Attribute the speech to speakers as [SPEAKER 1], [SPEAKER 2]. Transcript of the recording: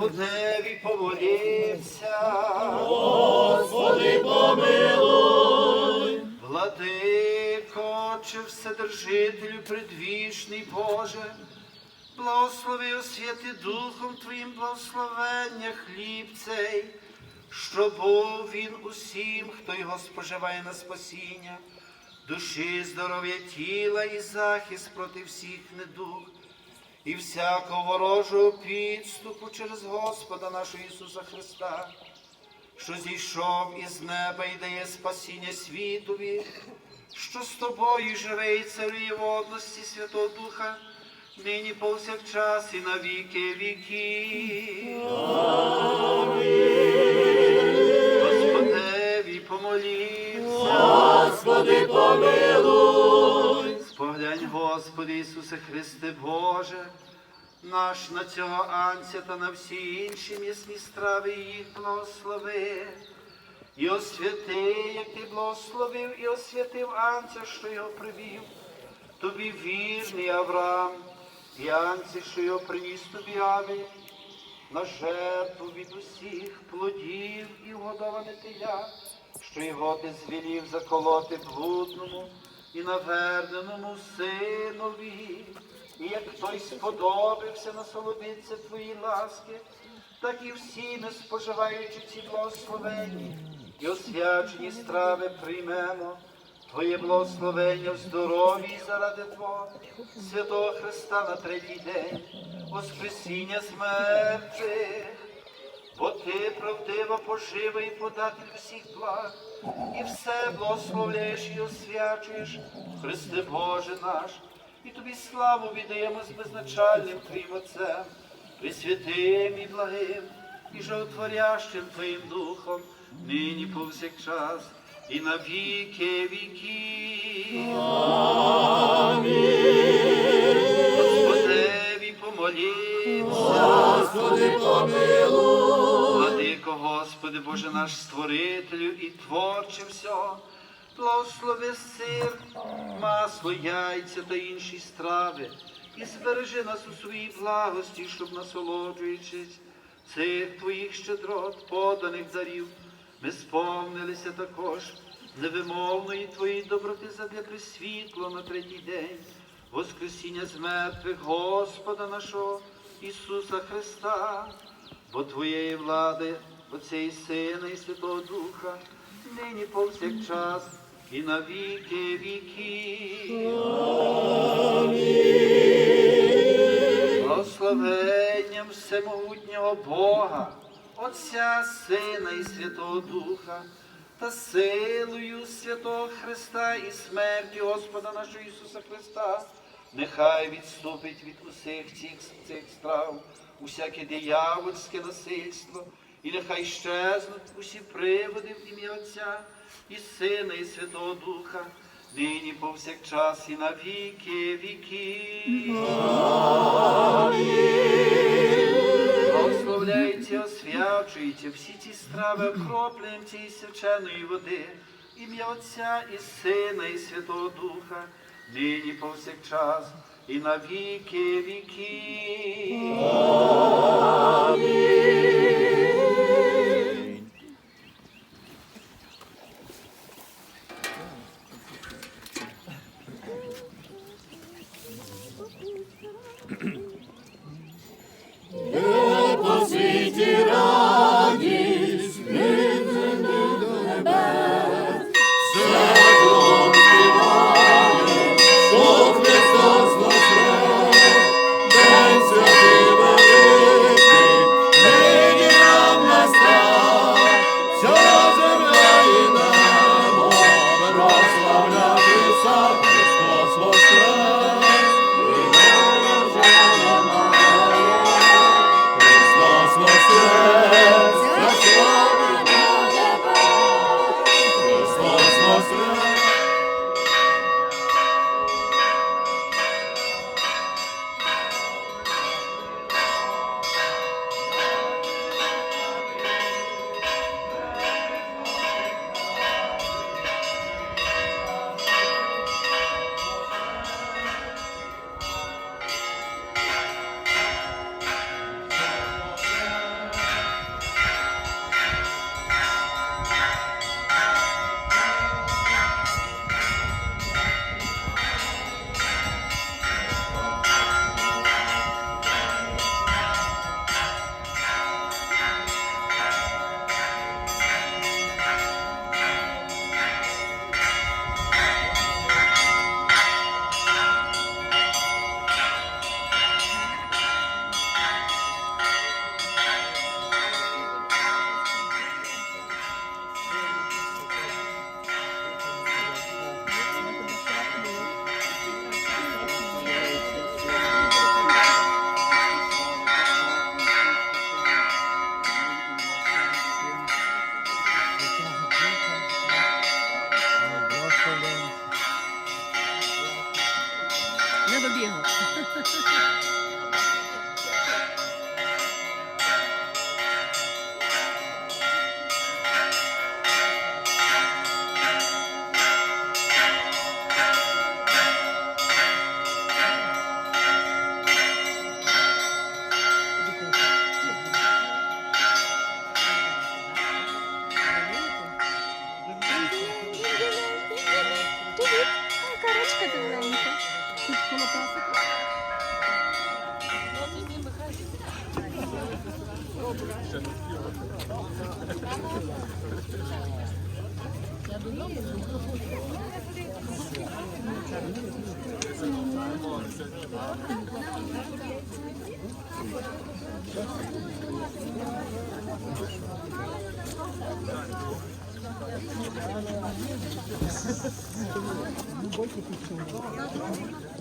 [SPEAKER 1] Господеві помолімся.
[SPEAKER 2] Господи, помилуй,
[SPEAKER 1] Владико, чи вседержителю предвічний Боже, благослови освяти Духом Твоїм благословення хліб цей, що був він усім, хто його споживає на спасіння, душі, здоров'я тіла і захист проти всіх недуг, і всякого ворожого підступу через Господа нашого Ісуса Христа що зійшов із неба і дає спасіння світові, що з тобою живе і царює в одності Святого Духа, нині повсякчас і на віки віки. Господеві помолімся.
[SPEAKER 2] Господи, помилуй,
[SPEAKER 1] Господи Ісусе Христе Боже, наш на цього анця та на всі інші м'ясні страви їх благослови. І освяти, як ти благословив і освятив анця, що його привів. Тобі вірний Авраам, і анці, що його приніс тобі Аві, на жертву від усіх плодів і вгодоване теля, що його ти звелів заколоти блудному і наверненому синові. І як той сподобався насолодитися твої ласки, так і всі, не споживаючи ці благословенні і освячені страви приймемо. Твоє благословення в здоров'ї заради Твого, святого Христа на третій день, Воскресіння з мертвих, бо ти правдива пожива і податель всіх благ, і все благословляєш і освячуєш, Христе Боже наш, і тобі славу віддаємо з безначальним Твоїм Отцем, присвятим і благим, і животворящим Твоїм Духом, нині повсякчас і на віки віки. Господеві помолімся.
[SPEAKER 2] Господи, помилуй,
[SPEAKER 1] Владико, Господи, Боже наш Створителю і творче всього, благослови сир, масло, яйця та інші страви, і збережи нас у своїй благості, щоб насолоджуючись цих Твоїх щедрот, поданих дарів, ми сповнилися також невимовної Твоєї доброти задля присвітло на третій день, Воскресіння з мертвих Господа нашого Ісуса Христа. Бо Твоєї влади, Отця і Сина, і Святого Духа, нині повсякчас і на віки віки. Благословенням всемогутнього Бога, Отця, Сина і Святого Духа, та силою святого Христа і смерті Господа нашого Ісуса Христа, нехай відступить від усіх цих, цих страв, усяке диявольське насильство, і нехай щезнуть усі приводи в ім'я Отця і Сина, і Святого Духа, нині повсякчас і на віки віки. Благословляється, освячується всі ці страви окропленням цієї свяченої води, ім'я Отця і Сина, і Святого Духа, нині повсякчас і на віки віки.
[SPEAKER 2] Привіт, карочка тепленька. Я думаю,
[SPEAKER 3] что это будет.